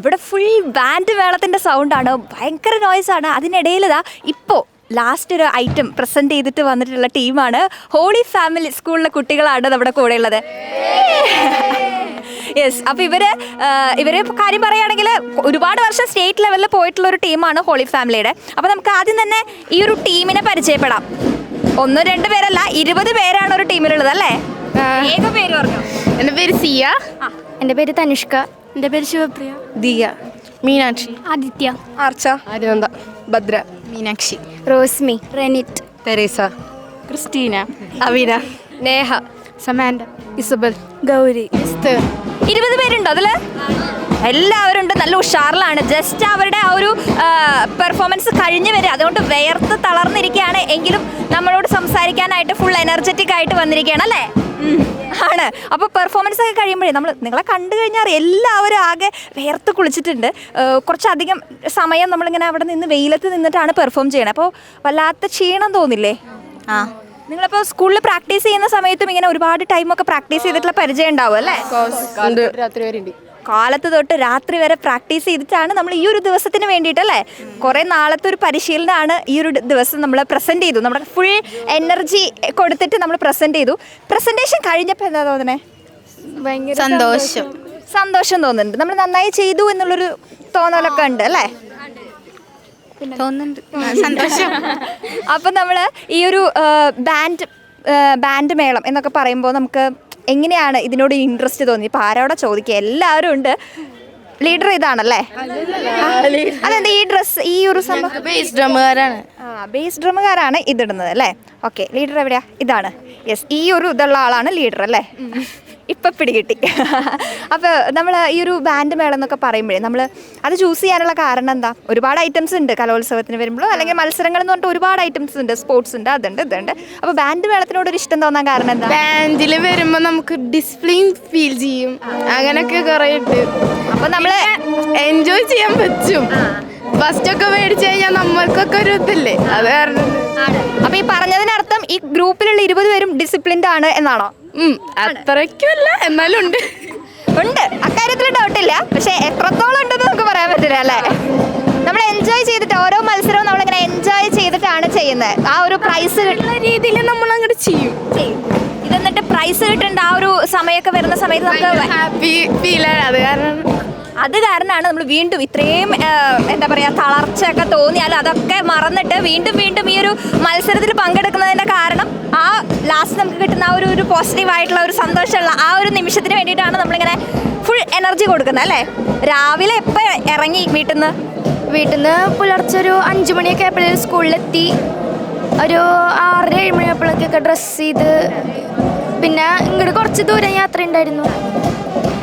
ഇവിടെ full band മേളത്തിന്റെ സൗണ്ടാണ് ഭയങ്കര നോയ്സാണ് അതിനിടയിൽ ഇതാ ഇപ്പോൾ ലാസ്റ്റ് ഒരു ഐറ്റം പ്രസന്റ് ചെയ്തിട്ട് വന്നിട്ടുള്ള ടീമാണ് ഹോളി ഫാമിലി സ്കൂളിലെ കുട്ടികളാണ് നമ്മുടെ കൂടെ ഉള്ളത്. യെസ് അപ്പോൾ ഇവർ ഇവരെ കാര്യം പറയുകയാണെങ്കിൽ ഒരുപാട് വർഷം സ്റ്റേറ്റ് ലെവലിൽ പോയിട്ടുള്ള ഒരു ടീമാണ് ഹോളി ഫാമിലിയുടെ അപ്പോൾ നമുക്ക് ആദ്യം തന്നെ ഈ ഒരു ടീമിനെ പരിചയപ്പെടാം. ഒന്നും രണ്ട് പേരല്ല ഇരുപത് പേരാണ് ഒരു ടീമിലുള്ളത് അല്ലേ? ഏക പേര് പറഞ്ഞു? എന്റെ പേര് സിയ. എന്റെ പേര് തനുഷ്ക. എന്റെ പേര് Shivapriya. Diya. Meenakshi. Aditya. Archa. Aryananda. Bhadra. Meenakshi. Rosmi. Renit. Teresa. Christina. Aveena. Neha. Samantha Isabel Gauri. ഇരുപത് പേരുണ്ടോ അതിൽ? എല്ലാവരും ഉണ്ട്. നല്ല ഉഷാറിലാണ്. ജസ്റ്റ് അവരുടെ ആ ഒരു പെർഫോമൻസ് കഴിഞ്ഞു വരെ അതുകൊണ്ട് വേർത്ത് തളർന്നിരിക്കുകയാണ്. എങ്കിലും നമ്മളോട് സംസാരിക്കാനായിട്ട് ഫുൾ എനർജറ്റിക് ആയിട്ട് വന്നിരിക്കുകയാണ് അല്ലേ? ആണ്. അപ്പോൾ പെർഫോമൻസ് ഒക്കെ കഴിയുമ്പോഴേ നമ്മൾ നിങ്ങളെ കണ്ടു കഴിഞ്ഞാൽ എല്ലാവരും ആകെ വേർത്ത് കുളിച്ചിട്ടുണ്ട്. കുറച്ചധികം സമയം നമ്മളിങ്ങനെ അവിടെ നിന്ന് വെയിലത്ത് നിന്നിട്ടാണ് പെർഫോം ചെയ്യണത് അപ്പോൾ വല്ലാത്ത ക്ഷീണം തോന്നില്ലേ? ആ. നിങ്ങളിപ്പോൾ സ്കൂളിൽ പ്രാക്ടീസ് ചെയ്യുന്ന സമയത്തും ഇങ്ങനെ ഒരുപാട് ടൈമൊക്കെ പ്രാക്ടീസ് ചെയ്തിട്ടുള്ള പരിചയം ഉണ്ടാവും അല്ലേ? രാത്രി വരെ ഉണ്ട്. കാലത്ത് തൊട്ട് രാത്രി വരെ പ്രാക്ടീസ് ചെയ്തിട്ടാണ് നമ്മൾ ഈ ഒരു ദിവസത്തിന് വേണ്ടിയിട്ടല്ലേ കുറേ നാളത്തെ ഒരു പരിശീലനമാണ് ഈ ഒരു ദിവസം നമ്മൾ പ്രസന്റ് ചെയ്തു. നമ്മുടെ ഫുൾ എനർജി കൊടുത്തിട്ട് നമ്മൾ പ്രസന്റ് ചെയ്തു. പ്രസന്റേഷൻ കഴിഞ്ഞപ്പോൾ എന്താ തോന്നണേ? ഭയങ്കര സന്തോഷം. സന്തോഷം തോന്നുന്നുണ്ട്. നമ്മൾ നന്നായി ചെയ്തു എന്നുള്ളൊരു തോന്നലൊക്കെ ഉണ്ട് അല്ലേ? തോന്നുന്നുണ്ട്. സന്തോഷം. അപ്പം നമ്മൾ ഈ ഒരു ബാൻഡ് ബാൻഡ് മേളം എന്നൊക്കെ പറയുമ്പോൾ നമുക്ക് എങ്ങനെയാണ് ഇതിനോട് ഇൻട്രസ്റ്റ് തോന്നി ഇപ്പം ആരോടെ ചോദിക്കുക? എല്ലാവരും ഉണ്ട്. ലീഡർ ഇതാണല്ലേ? അതെന്താ ഈ ഡ്രസ് ഈ ഒരു സംഭവം? ബേസ് ഡ്രമ്മുകാരാണ് ആ ബേസ് ഡ്രമ്മുകാരാണ് ഇതിടുന്നത് അല്ലേ? ഓക്കെ ലീഡർ എവിടെയാ? ഇതാണ്. യെസ് ഈ ഒരു ഇതുള്ള ആളാണ് ലീഡർ അല്ലേ? ഇപ്പൊ പിടികിട്ടി. അപ്പോൾ നമ്മൾ ഈ ഒരു ബാൻഡ് മേളം എന്നൊക്കെ പറയുമ്പോഴേ നമ്മൾ അത് ചൂസ് ചെയ്യാനുള്ള കാരണം എന്താ? ഒരുപാട് ഐറ്റംസ് ഉണ്ട് കലോത്സവത്തിന് വരുമ്പോൾ അല്ലെങ്കിൽ മത്സരങ്ങൾ എന്ന് പറഞ്ഞിട്ട് ഒരുപാട് ഐറ്റംസ് ഉണ്ട്. സ്പോർട്സ് ഉണ്ട് അതുണ്ട് ഇതുണ്ട്. അപ്പോൾ ബാൻഡ് മേളത്തിനോട് ഒരു ഇഷ്ടം തോന്നാൻ കാരണം എന്താ? ബാൻഡിൽ വരുമ്പോൾ നമുക്ക് ഡിസിപ്ലിൻ ഫീൽ ചെയ്യും. അങ്ങനെയൊക്കെ കുറേ ഉണ്ട്. അപ്പോൾ നമ്മൾ എൻജോയ് ചെയ്യാൻ പറ്റും. ഫസ്റ്റ് ഒക്കെ മേടിച്ചു കഴിഞ്ഞാൽ നമ്മൾക്കൊക്കെ ഒരു ഇതില്ലേ? അത് കാരണം അപ്പൊ ഈ പറഞ്ഞതിനർത്ഥം ഈ ഗ്രൂപ്പിലുള്ള ഇരുപത് പേരും ഡിസിപ്ലിൻഡ് ആണ് എന്നാണോ? അത്രയ്ക്കല്ല അത്രയ്ക്കുമല്ല എന്നാലും ഉണ്ട്. ഉണ്ട്. അക്കാര്യത്തിൽ ഡൗട്ടില്ല പക്ഷെ എത്രത്തോളം ഉണ്ടെന്ന് നമുക്ക് പറയാൻ പറ്റില്ല അല്ലേ? നമ്മൾ എൻജോയ് ചെയ്തിട്ട് ഓരോ മത്സരവും നമ്മളിങ്ങനെ എൻജോയ് ചെയ്തിട്ടാണ് ചെയ്യുന്നത്. ആ ഒരു പ്രൈസ് കിട്ടുന്ന രീതിയിൽ നമ്മൾ അങ്ങോട്ട് ചെയ്യും. ഇതെന്നിട്ട് പ്രൈസ് കിട്ടേണ്ട ആ ഒരു സമയമൊക്കെ വരുന്ന സമയത്ത് നമുക്ക് ഹാപ്പി ഫീലാണ് അത് കാരണം അത് കാരണമാണ് നമ്മൾ വീണ്ടും ഇത്രയും എന്താ പറയുക തളർച്ചയൊക്കെ തോന്നിയാൽ അതൊക്കെ മറന്നിട്ട് വീണ്ടും വീണ്ടും ഈ ഒരു മത്സരത്തിൽ പങ്കെടുക്കുന്നതിന്റെ കാരണം ആ ലാസ്റ്റ് നമുക്ക് കിട്ടുന്ന ആ ഒരു ഒരു പോസിറ്റീവ് ആയിട്ടുള്ള ഒരു സന്തോഷമുള്ള ആ ഒരു നിമിഷത്തിന് വേണ്ടിയിട്ടാണ് നമ്മളിങ്ങനെ ഫുൾ എനർജി കൊടുക്കുന്നത് അല്ലേ? രാവിലെ എപ്പോൾ ഇറങ്ങി വീട്ടിൽ നിന്ന് വീട്ടിൽ നിന്ന് പുലർച്ചെ ഒരു അഞ്ച് മണിയൊക്കെ ആയപ്പോഴേ സ്കൂളിലെത്തി. ഒരു ആറര ഏഴ് മണിയപ്പോഴൊക്കെ ഡ്രസ്സ് ചെയ്ത്. പിന്നെ ഇങ്ങോട്ട് കുറച്ച് ദൂരം യാത്ര ഉണ്ടായിരുന്നു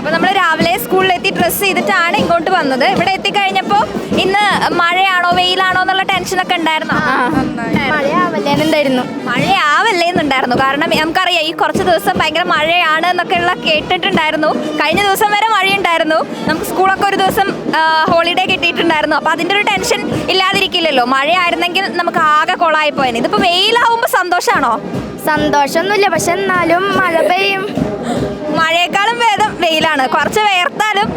അപ്പോൾ നമ്മൾ രാവിലെ സ്കൂളിലെത്തി ഡ്രസ്സ് ചെയ്തിട്ടാണ് ഇങ്ങോട്ട് വന്നത്. ഇവിടെ എത്തിക്കഴിഞ്ഞപ്പോൾ ഇന്ന് മഴയാണോ വെയിലാണോ എന്നുള്ള ടെൻഷനൊക്കെ ഉണ്ടായിരുന്നോ. മഴയാവല്ലേന്നുണ്ടായിരുന്നു മഴയാവല്ലേ എന്നുണ്ടായിരുന്നു. കാരണം നമുക്കറിയാം ഈ കുറച്ച് ദിവസം ഭയങ്കര മഴയാണ് എന്നൊക്കെയുള്ള കേട്ടിട്ടുണ്ടായിരുന്നു. കഴിഞ്ഞ ദിവസം വരെ മഴയുണ്ടായിരുന്നു. നമുക്ക് സ്കൂളൊക്കെ ഒരു ദിവസം ഹോളിഡേ കിട്ടിയിട്ടുണ്ടായിരുന്നു. അപ്പോൾ അതിന്റെ ഒരു ടെൻഷൻ ഇല്ലാതിരിക്കില്ലല്ലോ. മഴയായിരുന്നെങ്കിൽ നമുക്ക് ആകെ കൊളായി പോയേനെ ഇതിപ്പോൾ വെയിലാവുമ്പോൾ സന്തോഷമാണോ സന്തോഷമൊന്നുമില്ല. പക്ഷെ എന്നാലും മഴ പെയ്യും. മഴയെക്കാളും ഭേദം വെയിലാണ്. കുറച്ച് വേർത്താലും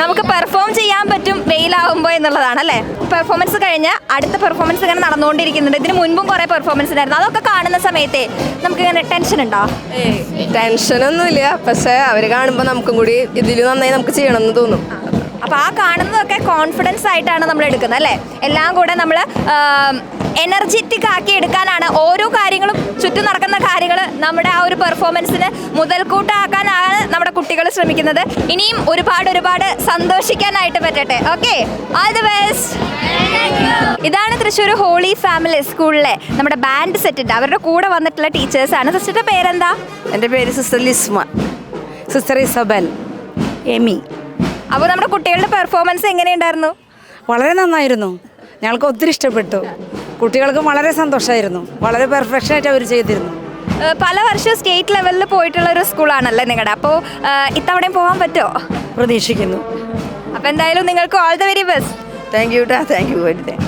നമുക്ക് പെർഫോം ചെയ്യാൻ പറ്റും വെയിലാവുമ്പോൾ എന്നുള്ളതാണ് അല്ലേ? പെർഫോമൻസ് കഴിഞ്ഞ് അടുത്ത പെർഫോമൻസ് ഇങ്ങനെ നടന്നുകൊണ്ടിരിക്കുന്നുണ്ട്. ഇതിന് മുൻപും കുറേ പെർഫോമൻസ് ഉണ്ടായിരുന്നു. അതൊക്കെ കാണുന്ന സമയത്തെ നമുക്ക് ഇങ്ങനെ ടെൻഷൻ ഉണ്ടോ? ടെൻഷൻ ടെൻഷനൊന്നുമില്ല പക്ഷെ അവർ കാണുമ്പോൾ നമുക്കും കൂടി ഇതിൽ നന്നായി നമുക്ക് ചെയ്യണമെന്ന് തോന്നും. അപ്പോൾ ആ കാണുന്നതൊക്കെ കോൺഫിഡൻസ് ആയിട്ടാണ് നമ്മൾ എടുക്കുന്നത് അല്ലേ? എല്ലാം കൂടെ നമ്മൾ എനർജറ്റിക് ആക്കി എടുക്കാനാണ് ഓരോ കാര്യങ്ങളും ചുറ്റും നടക്കുന്ന കാര്യങ്ങൾ നമ്മുടെ ആ ഒരു പെർഫോമൻസിന് മുതൽക്കൂട്ടാക്കാനാണ് നമ്മുടെ കുട്ടികൾ ശ്രമിക്കുന്നത്. ഇനിയും ഒരുപാട് ഒരുപാട് സന്തോഷിക്കാനായിട്ട് പറ്റട്ടെ. ഓക്കെ ഓൾ ദി ബെസ്റ്റ് ഇതാണ് തൃശ്ശൂർ ഹോളി ഫാമിലി സ്കൂളിലെ നമ്മുടെ ബാൻഡ് സെറ്റ് ഉണ്ട് അവരുടെ കൂടെ വന്നിട്ടുള്ള ടീച്ചേഴ്സാണ് സിസ്റ്ററുടെ പേരെന്താ? എന്റെ പേര് sister Lisma. Sister Isabel. Amy. അപ്പോൾ നമ്മുടെ കുട്ടികളുടെ പെർഫോമൻസ് എങ്ങനെയുണ്ടായിരുന്നു? വളരെ നന്നായിരുന്നു. ഞങ്ങൾക്ക് ഒത്തിരി ഇഷ്ടപ്പെട്ടു. കുട്ടികൾക്ക് വളരെ സന്തോഷമായിരുന്നു വളരെ പെർഫെക്ഷനായിട്ട് അവർ ചെയ്തിരുന്നു. പല വർഷം സ്റ്റേറ്റ് ലെവലിൽ പോയിട്ടുള്ള ഒരു സ്കൂളാണല്ലേ നിങ്ങളുടെ അപ്പോൾ ഇത്തവണയും പോകാൻ പറ്റുമോ പ്രതീക്ഷിക്കുന്നു. അപ്പോൾ എന്തായാലും നിങ്ങൾക്ക് all the very best thank you ടാ താങ്ക് യു വെരി താങ്ക്